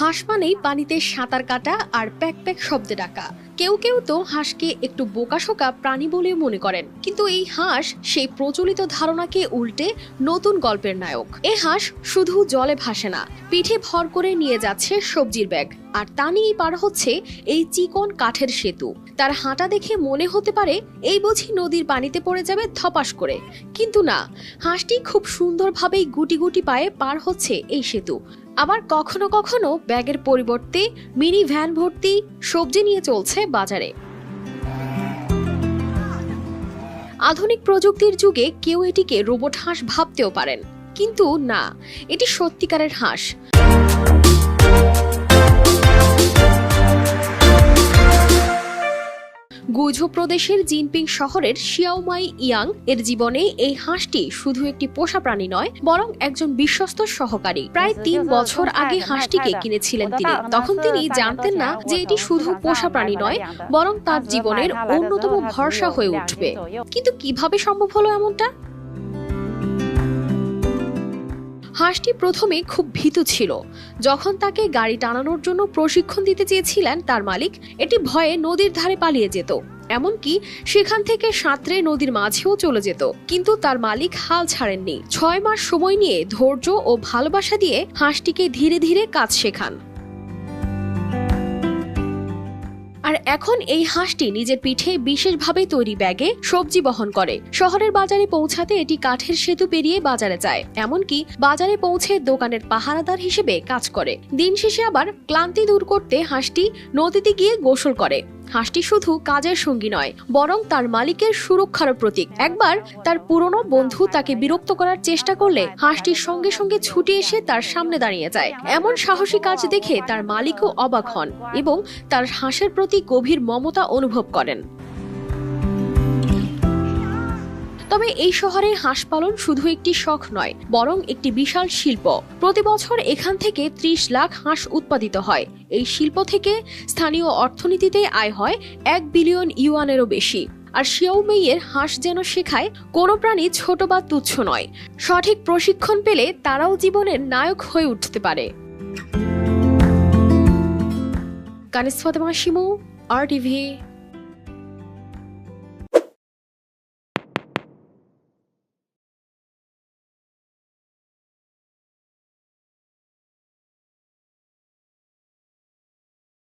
হাঁস মানেই পানিতে সাঁতার কাটা আর প্যাক প্যাক শব্দে ডাকা। কেউ কেউ তো হাঁসকে একটু বোকাশোকা প্রাণী বলে মনে করেন। কিন্তু এই হাঁস সেই প্রচলিত ধারণাকে উল্টে নতুন গল্পের নায়ক। এ হাঁস শুধু জলে ভাসে না, পিঠে ভর করে নিয়ে যাচ্ছে সবজির ব্যাগ। আর তা নিয়েই পার হচ্ছে এই চিকন কাঠের সেতু। তার হাঁটা দেখে মনে হতে পারে এই বুঝি নদীর পানিতে পড়ে যাবে ধপাস করে। কিন্তু না, হাঁসটি খুব সুন্দরভাবেই গুটি গুটি পায়ে পার হচ্ছে এই সেতু। আবার কখনো কখনো ব্যাগের পরিবর্তে মিনি ভ্যান ভর্তি সবজি নিয়ে চলছে বাজারে। আধুনিক প্রযুক্তির যুগে কেউ এটিকে রোবট হাঁস ভাবতেও পারেন, কিন্তু না, এটি সত্যিকারের হাঁস। গুজো প্রদেশের জিনপিং শহরের শিয়াওমাই ইয়াং এর জীবনে এই হাঁসটি শুধু একটি পোষা প্রাণী নয়, বরং একজন বিশ্বস্ত সহকারী। প্রায় তিন বছর আগে হাঁসটিকে কিনেছিলেন তিনি। তখন তিনি জানতেন না যে এটি শুধু পোষা প্রাণী নয়, বরং তার জীবনের অন্যতম ভরসা হয়ে উঠবে। কিন্তু কীভাবে সম্ভব হলো এমনটা? হাঁসটি প্রথমে খুব ভীতু ছিল। যখন তাকে গাড়ি টানানোর জন্য প্রশিক্ষণ দিতে চেয়েছিলেন তার মালিক, এটি ভয়ে নদীর ধারে পালিয়ে যেত। এমনকি সেখান থেকে সাঁতরে নদীর মাঝেও চলে যেত। কিন্তু তার মালিক হাল ছাড়েননি। ছয় মাস সময় নিয়ে ধৈর্য ও ভালোবাসা দিয়ে হাঁসটিকে ধীরে ধীরে কাজ শেখান। আর এখন এই হাঁসটি নিজের পিঠে বিশেষভাবে তৈরি ব্যাগে সবজি বহন করে। শহরের বাজারে পৌঁছাতে এটি কাঠের সেতু পেরিয়ে বাজারে যায়। এমনকি বাজারে পৌঁছে দোকানের পাহারাদার হিসেবে কাজ করে। দিন শেষে আবার ক্লান্তি দূর করতে হাঁসটি নদীতে গিয়ে গোসল করে। হাঁসটি শুধু কাজের সঙ্গী নয়, বরং তার মালিকের সুরক্ষার প্রতীক। একবার তার পুরনো বন্ধু তাকে বিরক্ত করার চেষ্টা করলে হাঁসটির সঙ্গে সঙ্গে ছুটে এসে তার সামনে দাঁড়িয়ে যায়। এমন সাহসী কাজ দেখে তার মালিকও অবাক হন এবং তার হাঁসের প্রতি গভীর মমতা অনুভব করেন। তবে এই শহরে হাঁস পালন শুধু একটি শখ নয়, বরং একটি বিশাল শিল্প। প্রতি বছর এখান থেকে ত্রিশ লাখ হাঁস উৎপাদিত হয়। এই শিল্প থেকে স্থানীয় অর্থনীতিতে আয় হয় এক বিলিয়ন ইউয়ানেরও বেশি। আর শিয়াওমেইয়ের হাঁস যেন শেখায়, কোনো প্রাণী ছোট বা তুচ্ছ নয়। সঠিক প্রশিক্ষণ পেলে তারাও জীবনের নায়ক হয়ে উঠতে পারে। কানিস শিমু আর টিভি